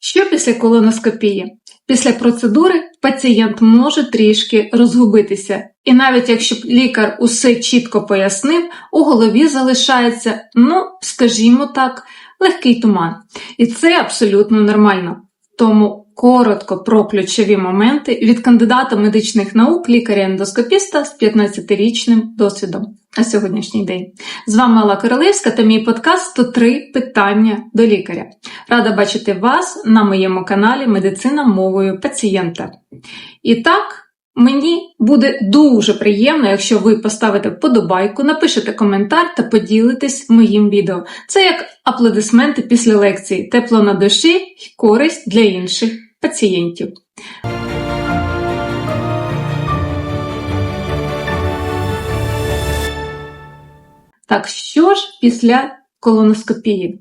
Що після колоноскопії? Після процедури пацієнт може трішки розгубитися, і навіть якщо б лікар усе чітко пояснив, у голові залишається, ну, скажімо так, легкий туман. І це абсолютно нормально. Тому коротко про ключові моменти від кандидата медичних наук, лікаря-ендоскопіста з 15-річним досвідом на сьогоднішній день. З вами Алла Королевська та мій подкаст «103 питання до лікаря. Рада бачити вас на моєму каналі Медицина мовою пацієнта. І так. Мені буде дуже приємно, якщо ви поставите вподобайку, напишете коментар та поділитесь моїм відео. Це як аплодисменти після лекції, тепло на душі і користь для інших пацієнтів. Так, що ж після колоноскопії?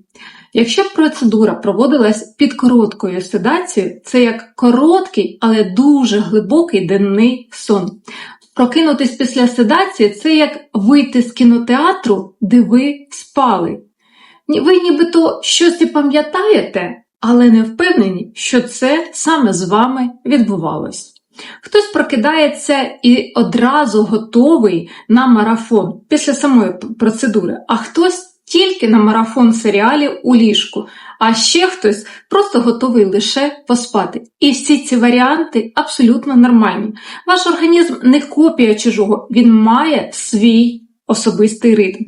Якщо процедура проводилась під короткою седацією, це як короткий, але дуже глибокий денний сон. Прокинутись після седації це як вийти з кінотеатру, де ви спали. Ви нібито щось і пам'ятаєте, але не впевнені, що це саме з вами відбувалось. Хтось прокидається і одразу готовий на марафон після самої процедури, а хтось тільки на марафон серіалів у ліжку, а ще хтось просто готовий лише поспати. І всі ці варіанти абсолютно нормальні. Ваш організм не копія чужого, він має свій особистий ритм.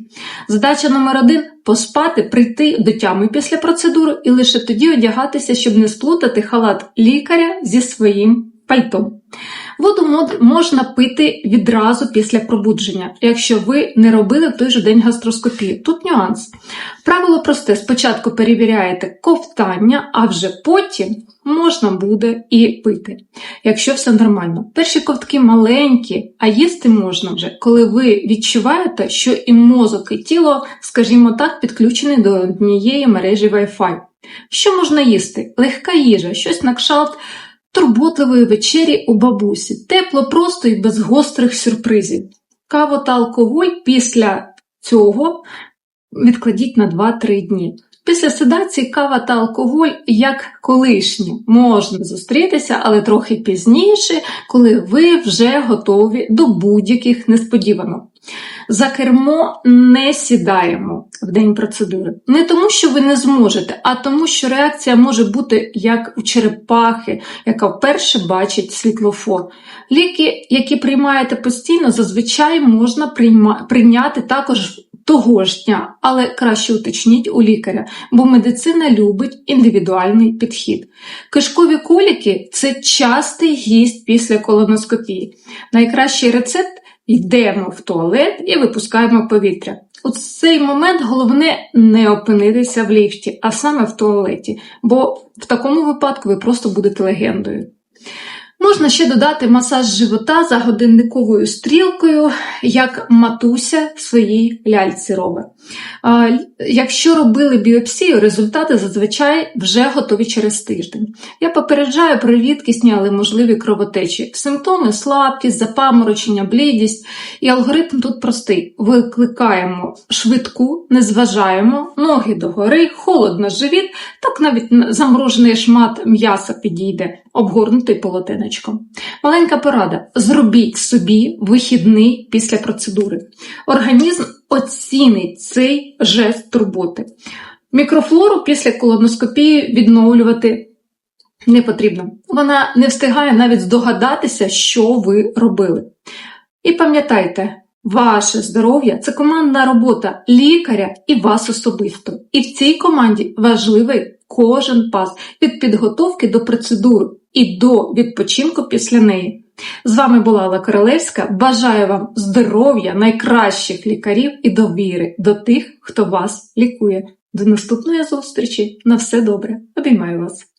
Задача номер один поспати, прийти до тями після процедури і лише тоді одягатися, щоб не сплутати халат лікаря зі своїм пальтом. Воду можна пити відразу після пробудження, якщо ви не робили в той же день гастроскопію. Тут нюанс. Правило просте: спочатку перевіряєте ковтання, а вже потім можна буде і пити, якщо все нормально. Перші ковтки маленькі, а їсти можна вже, коли ви відчуваєте, що і мозок, і тіло, скажімо так, підключені до однієї мережі Wi-Fi. Що можна їсти? Легка їжа, щось на кшалт турботливої вечері у бабусі, тепло просто і без гострих сюрпризів. Каву та алкоголь після цього відкладіть на 2-3 дні. Після седації кава та алкоголь, як колишні, можна зустрітися, але трохи пізніше, коли ви вже готові до будь-яких несподіванок. За кермо не сідаємо в день процедури. Не тому, що ви не зможете, а тому, що реакція може бути як у черепахи, яка вперше бачить світлофор. Ліки, які приймаєте постійно, зазвичай можна прийняти також того ж дня, але краще уточніть у лікаря, бо медицина любить індивідуальний підхід. Кишкові коліки це частий гість після колоноскопії. Найкращий рецепт йдемо в туалет і випускаємо повітря. У цей момент головне не опинитися в ліфті, а саме в туалеті, бо в такому випадку ви просто будете легендою. Можна ще додати масаж живота за годинниковою стрілкою, як матуся своїй ляльці робить. Якщо робили біопсію, результати зазвичай вже готові через тиждень. Я попереджаю про рідкісні, але можливі кровотечі. Симптоми слабкість, запаморочення, блідість. І алгоритм тут простий: викликаємо швидку, не зважаємо, ноги догори, холодно живіт, так навіть заморожений шмат м'яса підійде, обгорнутий полотенечком. Маленька порада: зробіть собі вихідний після процедури. Організм оцінить цей жест турботи. Мікрофлору після колоноскопії відновлювати не потрібно. Вона не встигає навіть здогадатися, що ви робили. І пам'ятайте, ваше здоров'я це командна робота лікаря і вас особисто. І в цій команді важливий кожен пас від підготовки до процедури і до відпочинку після неї. З вами була Алла Королевська. Бажаю вам здоров'я, найкращих лікарів і довіри до тих, хто вас лікує. До наступної зустрічі! На все добре! Обіймаю вас!